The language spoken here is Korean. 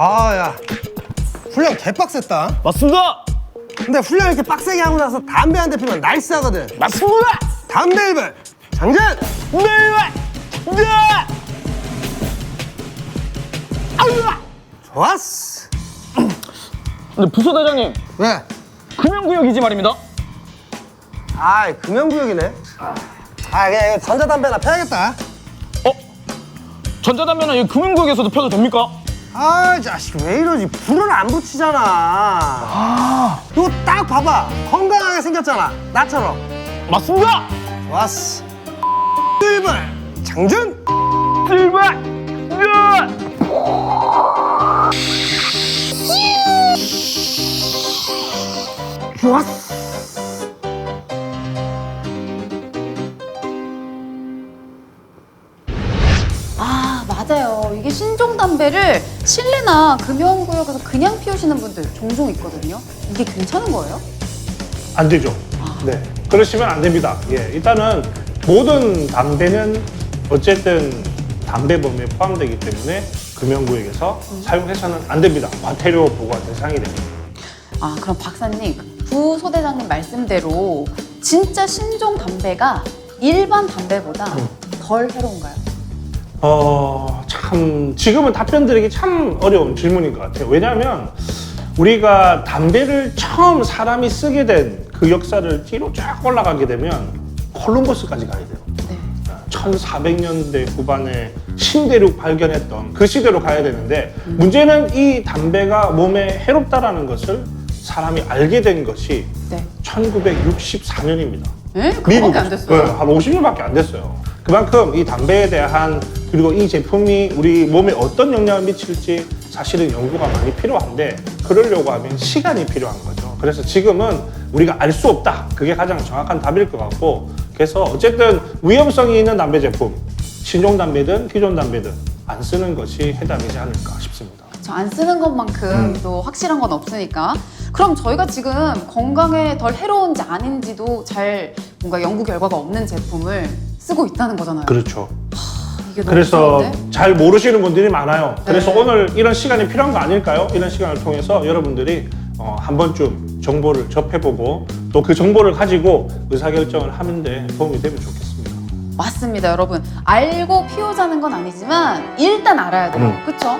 아, 야. 훈련 개빡셌다. 맞습니다. 근데 훈련 이렇게 빡세게 하고 나서 담배 한 대 피면 날씬하거든. 맞습니다. 담배 일벌 장전! 네. 네. 좋았어. 근데 부소대장님 왜? 금연구역이지 말입니다. 아, 금연구역이네. 아, 그냥 이거 전자담배나 펴야겠다. 어? 전자담배는 이 금연구역에서도 펴도 됩니까? 아, 자식 왜 이러지? 불을 안 붙이잖아. 아. 이거 딱 봐봐. 건강하게 생겼잖아. 나처럼. 맞습니다. 좋았어. 일벌 장전! 일발. 네. 좋았어. 맞아요. 이게 신종 담배를 실내나 금연구역에서 그냥 피우시는 분들 종종 있거든요. 이게 괜찮은 거예요? 안 되죠. 네. 그러시면 안 됩니다. 예. 일단은 모든 담배는 어쨌든 담배 범위에 포함되기 때문에 금연구역에서 사용해서는 안 됩니다. 과태료 부과 대상이 됩니다. 아 그럼 박사님 부 소대장님 말씀대로 진짜 신종 담배가 일반 담배보다 덜 해로운가요? 어, 참, 지금은 답변 드리기 참 어려운 질문인 것 같아요. 왜냐하면 우리가 담배를 처음 사람이 쓰게 된 그 역사를 뒤로 쫙 올라가게 되면 콜럼버스까지 가야 돼요. 네. 1400년대 후반에 신대륙 발견했던 그 시대로 가야 되는데 문제는 이 담배가 몸에 해롭다라는 것을 사람이 알게 된 것이 네. 1964년입니다. 에? 그거밖에 안 됐어요. 네, 한 50년밖에 안 됐어요. 그만큼 이 담배에 대한 그리고 이 제품이 우리 몸에 어떤 영향을 미칠지 사실은 연구가 많이 필요한데 그러려고 하면 시간이 필요한 거죠. 그래서 지금은 우리가 알 수 없다. 그게 가장 정확한 답일 것 같고 그래서 어쨌든 위험성이 있는 담배 제품 신종 담배든 기존 담배든 안 쓰는 것이 해답이지 않을까 싶습니다. 저안 쓰는 것만큼 또 확실한 건 없으니까. 그럼 저희가 지금 건강에 덜 해로운지 아닌지도 잘 뭔가 연구 결과가 없는 제품을 쓰고 있다는 거잖아요. 그렇죠. 이게 너무 그래서 무서운데? 잘 모르시는 분들이 많아요. 그래서 네. 오늘 이런 시간이 필요한 거 아닐까요? 이런 시간을 통해서 여러분들이 어, 한 번쯤 정보를 접해보고 또 그 정보를 가지고 의사결정을 하는데 도움이 되면 좋겠습니다. 맞습니다, 여러분. 알고 피우자는 건 아니지만 일단 알아야 돼요. 음. 그쵸?